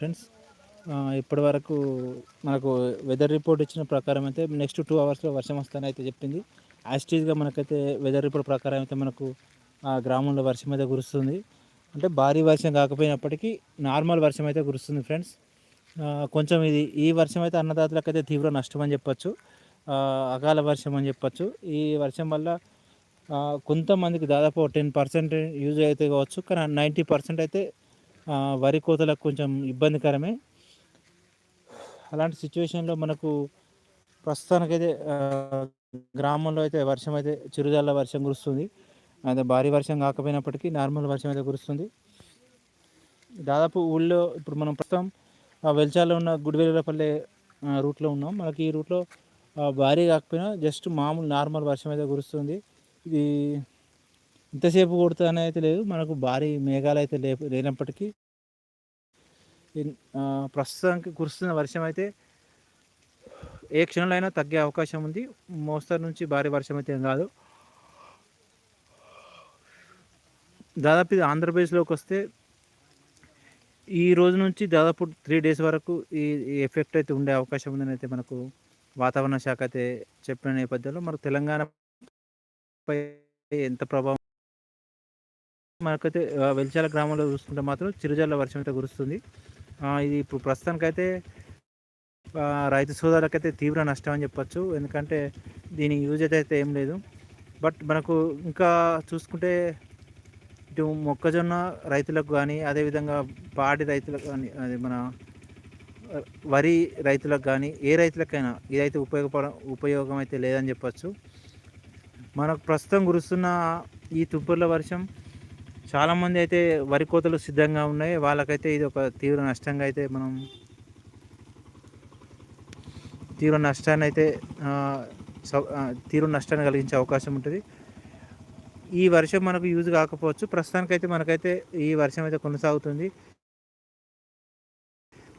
Friends ఇప్పటి వరకు మనకు వెదర్ రిపోర్ట్ ఇచ్చిన ప్రకారం అయితే నెక్స్ట్ టూ అవర్స్లో వర్షం వస్తానని అయితే చెప్పింది. యాస్టీజ్గా మనకైతే వెదర్ రిపోర్ట్ ప్రకారం అయితే మనకు ఆ గ్రామంలో వర్షం అయితే కురుస్తుంది. అంటే భారీ వర్షం కాకపోయినప్పటికీ నార్మల్ వర్షం అయితే కురుస్తుంది ఫ్రెండ్స్ కొంచెం ఇది ఈ వర్షం అయితే అన్నదాతలకు అయితే తీవ్ర నష్టం అని చెప్పచ్చు. అకాల వర్షం అని చెప్పచ్చు. ఈ వర్షం వల్ల కొంతమందికి దాదాపు టెన్ పర్సెంట్ యూజ్ అయితే కావచ్చు. కానీ నైంటీ పర్సెంట్ అయితే వరి కోతలకు కొంచెం ఇబ్బందికరమే. అలాంటి సిచ్యువేషన్లో మనకు ప్రస్తుతానికైతే గ్రామంలో అయితే వర్షం అయితే చిరుజల్ల వర్షం కురుస్తుంది. అదే భారీ వర్షం కాకపోయినప్పటికీ నార్మల్ వర్షం అయితే కురుస్తుంది. దాదాపు ఊళ్ళో ఇప్పుడు మనం ప్రస్తుతం వెల్చాల్లో ఉన్న గుడివెల్లపల్లె రూట్లో ఉన్నాం. మనకి ఈ రూట్లో భారీ కాకపోయినా జస్ట్ మామూలు నార్మల్ వర్షం అయితే కురుస్తుంది. ఇది ఇంతసేపు కొడుతుందని అయితే లేదు. మనకు భారీ మేఘాలు అయితే లే లేనప్పటికీ ప్రస్తుతానికి కురుస్తున్న వర్షం అయితే ఏ క్షణంలో అయినా తగ్గే అవకాశం ఉంది. మోస్తరు నుంచి భారీ వర్షం అయితే ఏం కాదు దాదాపు ఇది ఆంధ్రప్రదేశ్లోకి వస్తే ఈ రోజు నుంచి దాదాపు త్రీ డేస్ వరకు ఈ ఎఫెక్ట్ అయితే ఉండే అవకాశం ఉందని అయితే మనకు వాతావరణ శాఖ అయితే చెప్పిన నేపథ్యంలో మనకు తెలంగాణపై ఎంత ప్రభావం మనకైతే వెలిచాల గ్రామంలో చూసుకుంటే మాత్రం చిరుజల్ల వర్షం అయితే కురుస్తుంది. ఇది ఇప్పుడు ప్రస్తుతానికైతే రైతు సోదరులకైతే తీవ్ర నష్టం అని చెప్పచ్చు. ఎందుకంటే దీని యూజ్ అయితే ఏం లేదు. బట్ మనకు ఇంకా చూసుకుంటే ఇటు మొక్కజొన్న రైతులకు కానీ అదేవిధంగా పాడి రైతులకు కానీ అది మన వరి రైతులకు కానీ ఏ రైతులకైనా ఇదైతే ఉపయోగపడ ఉపయోగం అయితే లేదని చెప్పచ్చు. మనకు ప్రస్తుతం కురుస్తున్న ఈ తుప్పర్ల వర్షం చాలామంది అయితే వరి కోతలు సిద్ధంగా ఉన్నాయి. వాళ్ళకైతే ఇది ఒక తీవ్ర నష్టంగా అయితే మనం తీవ్ర నష్టాన్ని అయితే తీవ్ర నష్టాన్ని కలిగించే అవకాశం ఉంటుంది. ఈ వర్షం మనకు యూజ్ కాకపోవచ్చు. ప్రస్తుతానికైతే మనకైతే ఈ వర్షం అయితే కొనసాగుతుంది.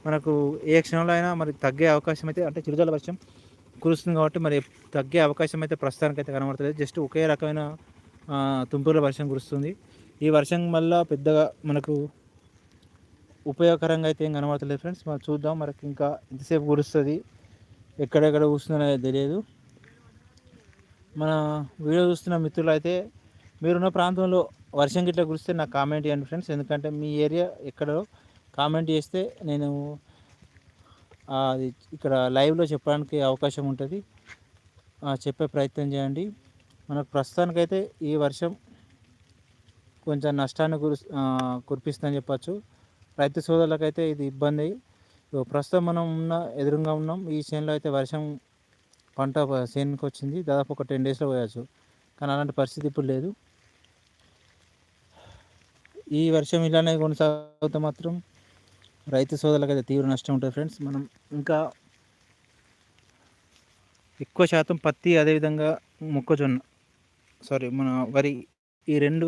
మనకు ఏ క్షణంలో అయినా మరి తగ్గే అవకాశం అయితే అంటే చిరుజల వర్షం కురుస్తుంది కాబట్టి మరి తగ్గే అవకాశం అయితే ప్రస్తుతానికైతే కనబడుతుంది జస్ట్ ఒకే రకమైన తుంపుల వర్షం కురుస్తుంది. ఈ వర్షం వల్ల పెద్దగా మనకు ఉపయోగకరంగా అయితే ఏం కనబడతలేదు ఫ్రెండ్స్. మనం చూద్దాం మనకి ఇంకా ఎంతసేపు కురుస్తుంది ఎక్కడెక్కడ కూర్చుందో తెలియదు. మన వీడియో చూస్తున్న మిత్రులు అయితే మీరున్న ప్రాంతంలో వర్షం గిట్ల కురిస్తే నాకు కామెంట్ చేయండి ఫ్రెండ్స్. ఎందుకంటే మీ ఏరియా ఎక్కడో కామెంట్ చేస్తే నేను అది ఇక్కడ లైవ్లో చెప్పడానికి అవకాశం ఉంటుంది. చెప్పే ప్రయత్నం చేయండి. మనకు ప్రస్తుతానికైతే ఈ వర్షం కొంచెం నష్టాన్ని కురి కురిపిస్తుందని చెప్పచ్చు. రైతు సోదరులకైతే ఇది ఇబ్బంది. ప్రస్తుతం మనం ఉన్న ఎదురుగా ఉన్నాం. ఈ చేనులో అయితే వర్షం పంట చేనుకి వచ్చింది. దాదాపు ఒక టెన్ డేస్లో పోయచ్చు. కానీ అలాంటి పరిస్థితి ఇప్పుడు లేదు. ఈ వర్షం ఇలానే కొనసాగితే మాత్రం రైతు సోదరులకు అయితే తీవ్ర నష్టం ఉంటుంది ఫ్రెండ్స్. మనం ఇంకా ఎక్కువ శాతం పత్తి అదేవిధంగా మొక్కజొన్న సారీ మన వరి ఈ రెండు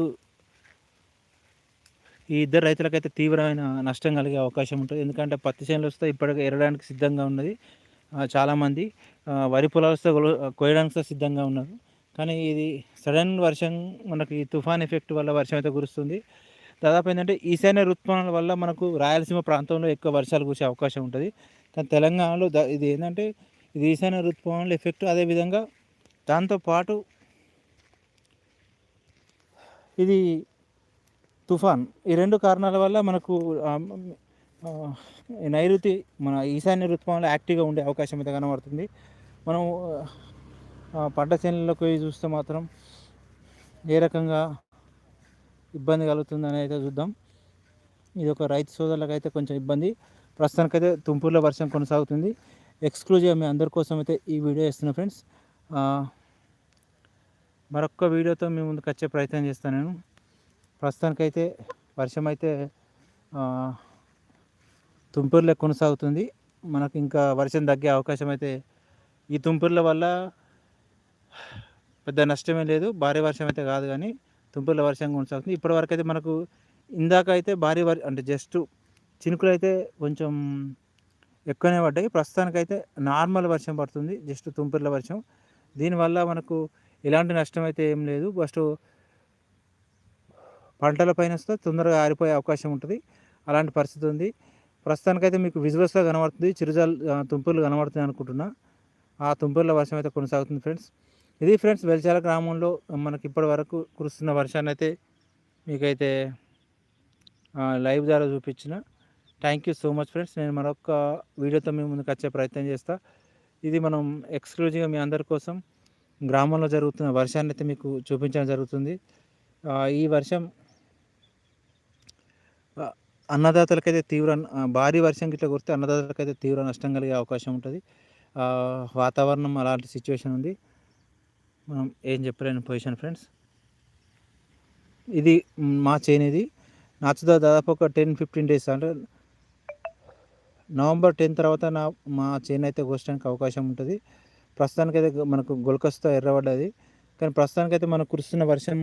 ఈ ఇద్దరు రైతులకైతే తీవ్రమైన నష్టం కలిగే అవకాశం ఉంటుంది. ఎందుకంటే పత్తి చేనులు వస్తే ఇప్పటికే ఎరడానికి సిద్ధంగా ఉన్నది. చాలామంది వరి పొలాలు వస్తే కోయడానికి సిద్ధంగా ఉన్నారు. కానీ ఇది సడన్ వర్షం మనకి తుఫాన్ ఎఫెక్ట్ వల్ల వర్షం అయితే కురుస్తుంది. దాదాపు ఏంటంటే ఈశాన్య ఋతుపవనాల వల్ల మనకు రాయలసీమ ప్రాంతంలో ఎక్కువ వర్షాలు కురిసే అవకాశం ఉంటుంది. కానీ తెలంగాణలో ఇది ఏంటంటే ఇది ఈశాన్య ఋతుపవనాల ఎఫెక్ట్. అదేవిధంగా దాంతోపాటు ఇది తుఫాన్. ఈ రెండు కారణాల వల్ల మనకు నైరుతి మన ఈశాన్య ఋతుపవనాలు యాక్టివ్గా ఉండే అవకాశం అయితే కనబడుతుంది. మనం పంట చేనులకు పోయి చూస్తే మాత్రం ఏ రకంగా ఇబ్బంది కలుగుతుందని అయితే చూద్దాం. ఇది ఒక రైతు సోదరులకు అయితే కొంచెం ఇబ్బంది. ప్రస్తుతానికైతే తుంపూర్లో వర్షం కొనసాగుతుంది. ఎక్స్క్లూజివ్గా మీ అందరి కోసం అయితే ఈ వీడియో ఇస్తున్నా ఫ్రెండ్స్ మరొక వీడియోతో మీ ముందుకు వచ్చే ప్రయత్నం చేస్తాను నేను. ప్రస్తుతానికైతే వర్షం అయితే తుంపూరులో కొనసాగుతుంది. మనకు ఇంకా వర్షం తగ్గే అవకాశం అయితే ఈ తుంపూర్ల వల్ల పెద్ద నష్టమే లేదు. భారీ వర్షం అయితే కాదు కానీ తుంపర్ల వర్షం కొనసాగుతుంది. ఇప్పటివరకు అయితే మనకు ఇందాక అయితే భారీ వర్ అంటే జస్ట్ చినుకులు అయితే కొంచెం ఎక్కువనే పడ్డాయి. ప్రస్తుతానికైతే నార్మల్ వర్షం పడుతుంది జస్ట్ తుంపూర్ల వర్షం. దీనివల్ల మనకు ఎలాంటి నష్టం అయితే ఏం లేదు. ఫస్ట్ పంటల పైన వస్తే తొందరగా ఆరిపోయే అవకాశం ఉంటుంది. అలాంటి పరిస్థితి ఉంది. ప్రస్తుతానికైతే మీకు విజువల్స్లో కనబడుతుంది. చిరుజాలు తుంపులు కనబడుతుంది అనుకుంటున్నా. ఆ తుంపుల వర్షం అయితే కొనసాగుతుంది ఫ్రెండ్స్. ఇది ఫ్రెండ్స్ వెల్చాల గ్రామంలో మనకి ఇప్పటి వరకు కురుస్తున్న వర్షాన్ని అయితే మీకైతే లైవ్ ద్వారా చూపించిన. Thank you so much friends. నేను మరొక వీడియోతో మీ ముందుకు వచ్చే ప్రయత్నం చేస్తా. ఇది మనం ఎక్స్క్లూజివ్గా మీ అందరి కోసం గ్రామంలో జరుగుతున్న వర్షాన్ని అయితే మీకు చూపించడం జరుగుతుంది. ఈ వర్షం అన్నదాతలకైతే తీవ్ర భారీ వర్షం గిట్ల కురిస్తే అన్నదాతలకైతే తీవ్ర నష్టం కలిగే అవకాశం ఉంటుంది. వాతావరణం అలాంటి సిచ్యువేషన్ ఉంది. మనం ఏం చెప్పలేని పొజిషన్ ఫ్రెండ్స్ ఇది మా చైన్ ఇది. నాచుదా దాదాపు ఒక టెన్ ఫిఫ్టీన్ డేస్ అంటే నవంబర్ టెన్ తర్వాత నా మా చైన్ అయితే కోసడానికి అవకాశం ఉంటుంది. ప్రస్తుతానికైతే మనకు గొలకస్తో ఎర్రబడ్డది. కానీ ప్రస్తుతానికైతే మనకు కురుస్తున్న వర్షం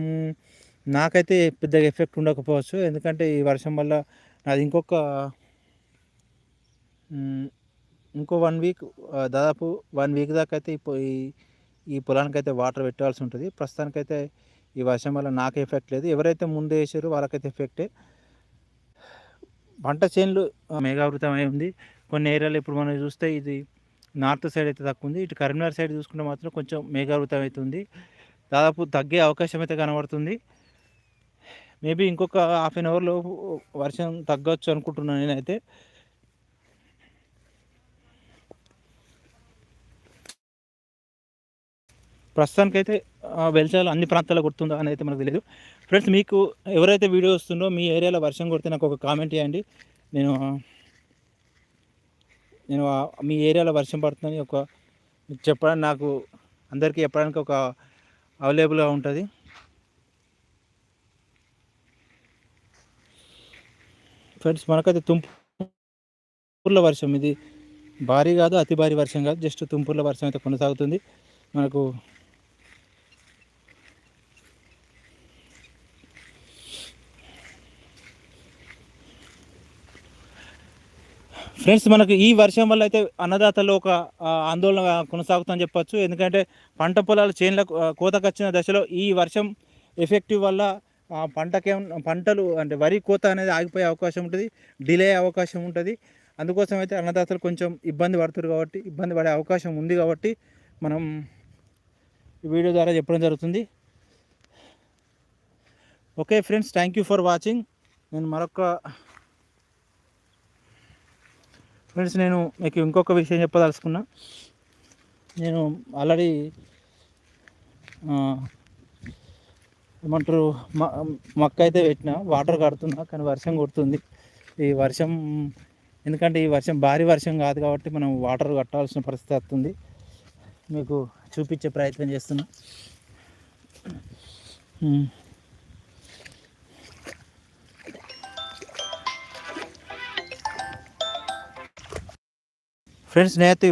నాకైతే పెద్దగా ఎఫెక్ట్ ఉండకపోవచ్చు. ఎందుకంటే ఈ వర్షం వల్ల నాది ఇంకొక ఇంకో వన్ వీక్ దాదాపు వన్ వీక్ దాకా అయితే ఈ ఈ పొలానికి అయితే వాటర్ పెట్టాల్సి ఉంటుంది. ప్రస్తుతానికైతే ఈ వర్షం వల్ల నాకు ఎఫెక్ట్ లేదు. ఎవరైతే ముందు వేసారో వాళ్ళకైతే ఎఫెక్టే పంట చేనులు మేఘావృతమై ఉంది. కొన్ని ఏరియాలు ఇప్పుడు మనం చూస్తే ఇది నార్త్ సైడ్ అయితే తక్కువ ఉంది. ఇటు కరీంనగర్ సైడ్ చూసుకుంటే మాత్రం కొంచెం మేఘావృతం అవుతుంది దాదాపు తగ్గే అవకాశం అయితే కనబడుతుంది. మేబీ ఇంకొక హాఫ్ అన్ అవర్లో వర్షం తగ్గవచ్చు అనుకుంటున్నాను నేనైతే. ప్రస్తుతానికైతే వెలిచాలు అన్ని ప్రాంతాల్లో కొడుతుందో అని అయితే మనకు తెలియదు ఫ్రెండ్స్ మీకు ఎవరైతే వీడియో వస్తుందో మీ ఏరియాలో వర్షం కొడితే నాకు ఒక కామెంట్ చేయండి. నేను నేను మీ ఏరియాలో వర్షం పడుతుందని ఒక చెప్పడానికి నాకు అందరికీ చెప్పడానికి ఒక అవైలబుల్గా ఉంటుంది. ఫ్రెండ్స్ మనకైతే తుంపుర్ల వర్షం ఇది. భారీ కాదు అతి భారీ వర్షం కాదు జస్ట్ తుంపుర్ల వర్షం అయితే కొనసాగుతుంది. మనకు ఫ్రెండ్స్ మనకు ఈ వర్షం వల్ల అయితే అన్నదాతలు ఒక ఆందోళన కొనసాగుతుందని చెప్పొచ్చు. ఎందుకంటే పంట పొలాలు చేనుల కోతకొచ్చిన దశలో ఈ వర్షం ఎఫెక్టివ్ వల్ల పంటకే పంటలు అంటే వరి కోత అనేది ఆగిపోయే అవకాశం ఉంటుంది డిలే అవకాశం ఉంటుంది. అందుకోసం అయితే అన్నదాతలు కొంచెం ఇబ్బంది పడుతున్నారు కాబట్టి ఇబ్బంది పడే అవకాశం ఉంది కాబట్టి మనం వీడియో ద్వారా చెప్పడం జరుగుతుంది. Okay friends thank you for watching. నేను మరొక ఫ్రెండ్స్ నేను మీకు ఇంకొక విషయం చెప్పదలుచుకున్నా. నేను ఆల్రెడీ ఏమంటారు మొక్క అయితే పెట్టిన వాటర్ కడుతున్నా కానీ వర్షం కొడుతుంది. ఈ వర్షం ఎందుకంటే ఈ వర్షం భారీ వర్షం కాదు కాబట్టి మనం వాటర్ కట్టాల్సిన పరిస్థితి వస్తుంది. మీకు చూపించే ప్రయత్నం చేస్తున్నా. ఫ్రెండ్స్ నేత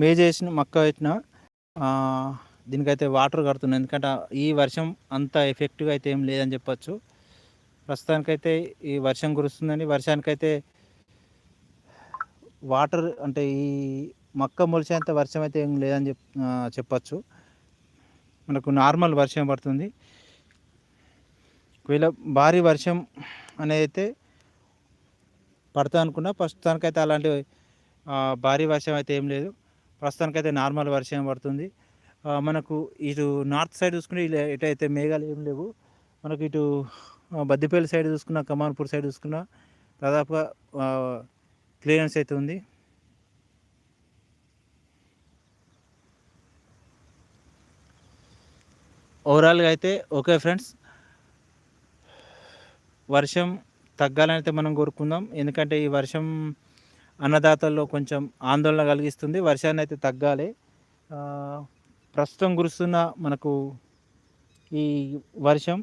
మే చేసిన మొక్క పెట్టిన దీనికైతే వాటర్ కడుతున్నాయి ఎందుకంటే ఈ వర్షం అంత ఎఫెక్టివ్ అయితే ఏం లేదని చెప్పచ్చు. ప్రస్తుతానికైతే ఈ వర్షం కురుస్తుందని వర్షానికైతే వాటర్ అంటే ఈ మొక్క మొలిచేంత వర్షం అయితే ఏం లేదని చెప్ చెప్పచ్చు. మనకు నార్మల్ వర్షం పడుతుంది. ఒకవేళ భారీ వర్షం అనేది అయితే పడతా అనుకున్నా ప్రస్తుతానికైతే అలాంటి భారీ వర్షం అయితే ఏం లేదు. ప్రస్తుతానికైతే నార్మల్ వర్షం పడుతుంది. మనకు ఇటు నార్త్ సైడ్ చూసుకుంటే ఎటైతే మేఘాలు ఏం లేవు మనకు ఇటు బద్దిపల్లి సైడ్ చూసుకున్న కమాన్పూర్ సైడ్ చూసుకున్న దాదాపుగా క్లియరెన్స్ అయితే ఉంది. ఓవరాల్గా అయితే ఓకే ఫ్రెండ్స్. వర్షం తగ్గాలని అయితే మనం కోరుకుందాం. ఎందుకంటే ఈ వర్షం అన్నదాతల్లో కొంచెం ఆందోళన కలిగిస్తుంది. వర్షాన్ని అయితే తగ్గాలి. ప్రస్తుతం కురుస్తున్న మనకు ఈ వర్షం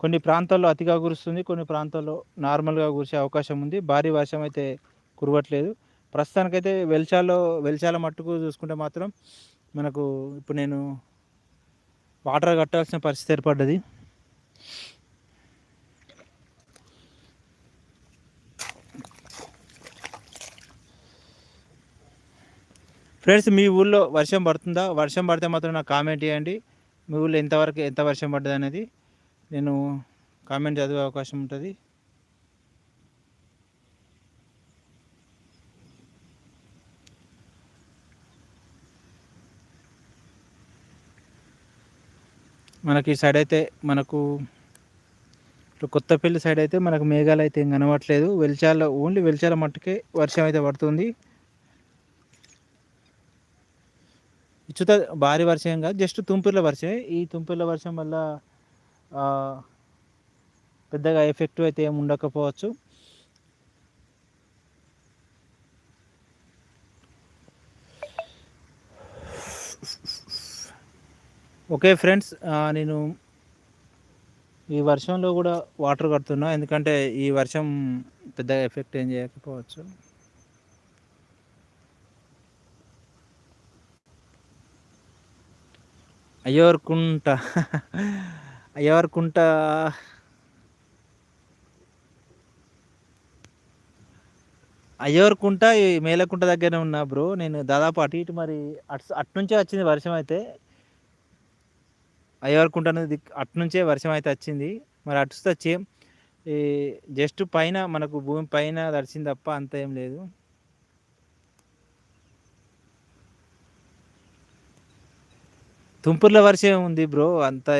కొన్ని ప్రాంతాల్లో అతిగా కురుస్తుంది కొన్ని ప్రాంతాల్లో నార్మల్గా కురిసే అవకాశం ఉంది. భారీ వర్షం అయితే కురవట్లేదు. ప్రస్తుతానికైతే వెల్చాలో వెల్చాల మట్టుకు చూసుకుంటే మాత్రం మనకు ఇప్పుడు నేను వాటర్ కట్టాల్సిన పరిస్థితి ఏర్పడ్డది. ఫ్రెండ్స్ మీ ఊళ్ళో వర్షం పడుతుందా? వర్షం పడితే మాత్రం నాకు కామెంట్ చేయండి. మీ ఊళ్ళో ఎంతవరకు ఎంత వర్షం పడ్డది అనేది నేను కామెంట్ చదివే అవకాశం ఉంటుంది. మనకి ఈ సైడ్ అయితే మనకు కొత్తపల్లి సైడ్ అయితే మనకు మేఘాలు అయితే ఏం కనబడట్లేదు. వెలిచాల ఓన్లీ వెలిచాల మట్టుకే వర్షం అయితే పడుతుంది. ఇచ్చుత భారీ వర్షం కాదు జస్ట్ తుంపిర్ల వర్షమే ఈ తుంపిర్ల వర్షం వల్ల పెద్దగా ఎఫెక్ట్ అయితే ఏమి ఉండకపోవచ్చు. ఓకే ఫ్రెండ్స్ నేను ఈ వర్షంలో కూడా వాటర్ కడుతున్నా. ఎందుకంటే ఈ వర్షం పెద్దగా ఎఫెక్ట్ ఏం చేయకపోవచ్చు. అయ్యవర్కుంట. అయ్యవర్కుంట. అయ్యవర్కుంట ఈ మేలకుంట దగ్గరనే ఉన్నా బ్రో. నేను దాదాపు అటు ఇటు మరి అటు అటు నుంచే వచ్చింది వర్షం అయితే. అయ్యవర్కుంట అనేది అటు నుంచే వర్షం అయితే వచ్చింది. మరి అటు వస్తే వచ్చే ఈ జస్ట్ పైన మనకు భూమి పైన తడిచింది తప్ప అంత ఏం లేదు. తుంపూర్ల వర్షం ఉంది బ్రో అంత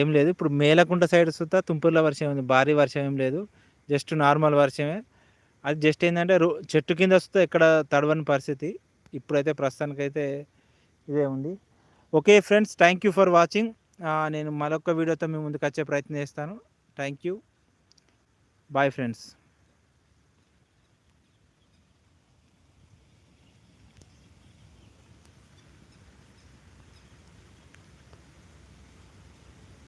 ఏం లేదు. ఇప్పుడు మేలకుంట సైడ్ సుతా తుంపూర్ల వర్షం ఉంది భారీ వర్షం ఏం లేదు. జస్ట్ నార్మల్ వర్షమే. అది జస్ట్ ఏంటంటే రో చెట్టు కింద వస్తే ఎక్కడ తడవని పరిస్థితి. ఇప్పుడైతే ప్రస్తుతానికైతే ఇదే ఉంది. Okay friends thank you for watching. నేను మరొక వీడియోతో మీ ముందుకు వచ్చే ప్రయత్నం చేస్తాను. Thank you. Bye friends.